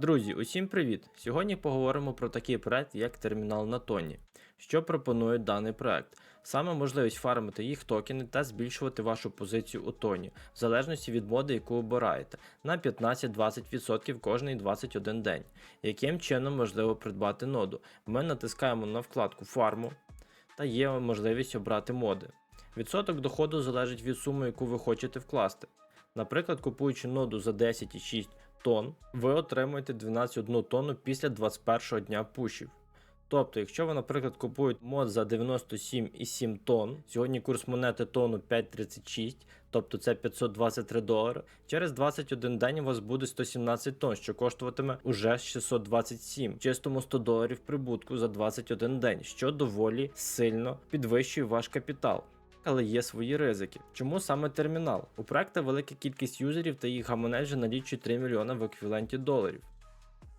Друзі, усім привіт! Сьогодні поговоримо про такий проект, як термінал на тоні. Що пропонує даний проект? Саме можливість фармити їх токени та збільшувати вашу позицію у тоні, в залежності від моди, яку обираєте, на 15-20% кожний 21 день. Яким чином можливо придбати ноду? Ми натискаємо на вкладку фарму та є можливість обрати моди. Відсоток доходу залежить від суми, яку ви хочете вкласти. Наприклад, купуючи ноду за 10,6 тонн, ви отримуєте 12,1 тонну після 21 дня пушів. Тобто, якщо ви, наприклад, купуєте мод за 97,7 тонн, сьогодні курс монети тонну 5,36, тобто це 523 долари, через 21 день у вас буде 117 тонн, що коштуватиме уже 627, чистому 100 доларів прибутку за 21 день, що доволі сильно підвищує ваш капітал. Але є свої ризики. Чому саме термінал? У проекта велика кількість юзерів та їх гаманець вже налічує 3 мільйона в еквіваленті доларів.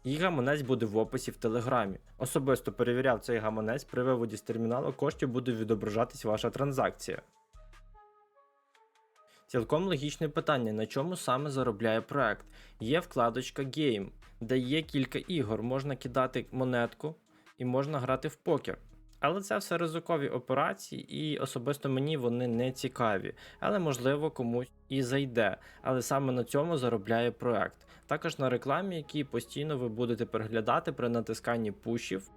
Їх гаманець буде в описі в Телеграмі. Особисто перевіряв цей гаманець, при виводі з терміналу коштів буде відображатись ваша транзакція. Цілком логічне питання, на чому саме заробляє проект. Є вкладочка Game, де є кілька ігор, можна кидати монетку і можна грати в покер. Але це все ризикові операції, і особисто мені вони не цікаві. Але можливо комусь і зайде. Але саме на цьому заробляє проект. Також на рекламі, які постійно ви будете переглядати при натисканні пушів.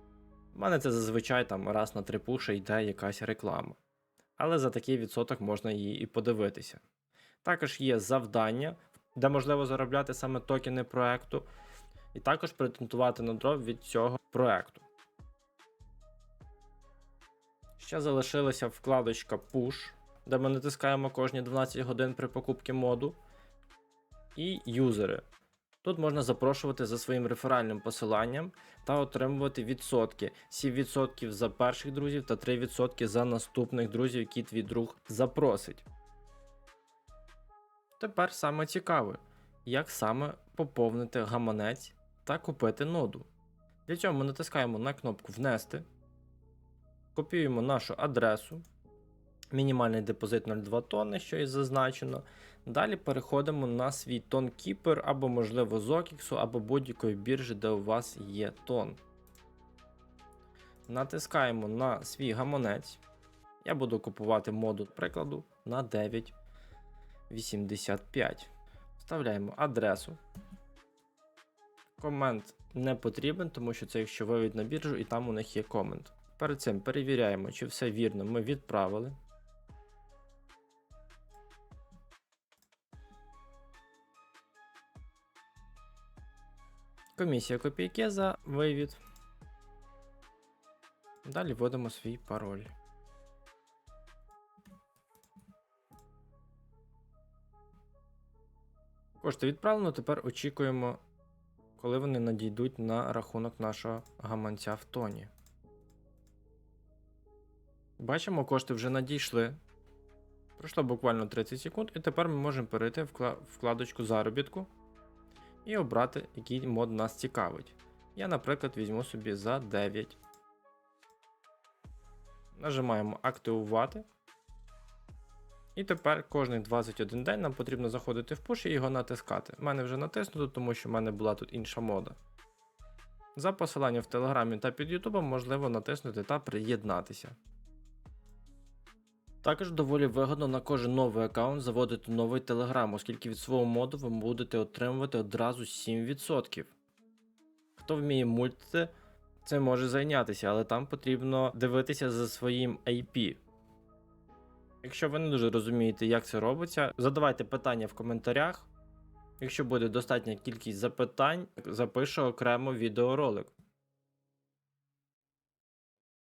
У мене це зазвичай там раз на три пуші йде якась реклама. Але за такий відсоток можна її і подивитися. Також є завдання, де можливо заробляти саме токени проекту, і також претендувати на дроб від цього проекту. Ще залишилася вкладочка Push, де ми натискаємо кожні 12 годин при покупці моду. І юзери. Тут можна запрошувати за своїм реферальним посиланням та отримувати відсотки. 7% за перших друзів та 3% за наступних друзів, які твій друг запросить. Тепер саме цікаве, як саме поповнити гаманець та купити ноду. Для цього ми натискаємо на кнопку Внести. Копіюємо нашу адресу. Мінімальний депозит 0,2 тонни, що і зазначено. Далі переходимо на свій тон-кіпер або, можливо, з Окіксу, або будь-якої біржі, де у вас є тон. Натискаємо на свій гаманець. Я буду купувати моду, прикладу, на 9,85. Вставляємо адресу. Комент не потрібен, тому що це якщо вивід на біржу і там у них є комент. Перед цим перевіряємо, чи все вірно ми відправили. Комісія копійки за вивід. Далі вводимо свій пароль. Кошти відправлено, тепер очікуємо, коли вони надійдуть на рахунок нашого гаманця в тоні. Бачимо, кошти вже надійшли. Пройшло буквально 30 секунд, і тепер ми можемо перейти в вкладочку заробітку і обрати, який мод нас цікавить. Я, наприклад, візьму собі за 9. Нажимаємо активувати. І тепер кожний 21 день нам потрібно заходити в пуш і його натискати. У мене вже натиснуто, тому що в мене була тут інша мода. За посиланням в Телеграмі та під Ютубом можливо натиснути та приєднатися. Також доволі вигодно на кожен новий аккаунт заводити новий Telegram, оскільки від свого моду ви будете отримувати одразу 7%. Хто вміє мультити, це може зайнятися, але там потрібно дивитися за своїм IP. Якщо ви не дуже розумієте, як це робиться, задавайте питання в коментарях. Якщо буде достатня кількість запитань, запишу окремо відеоролик.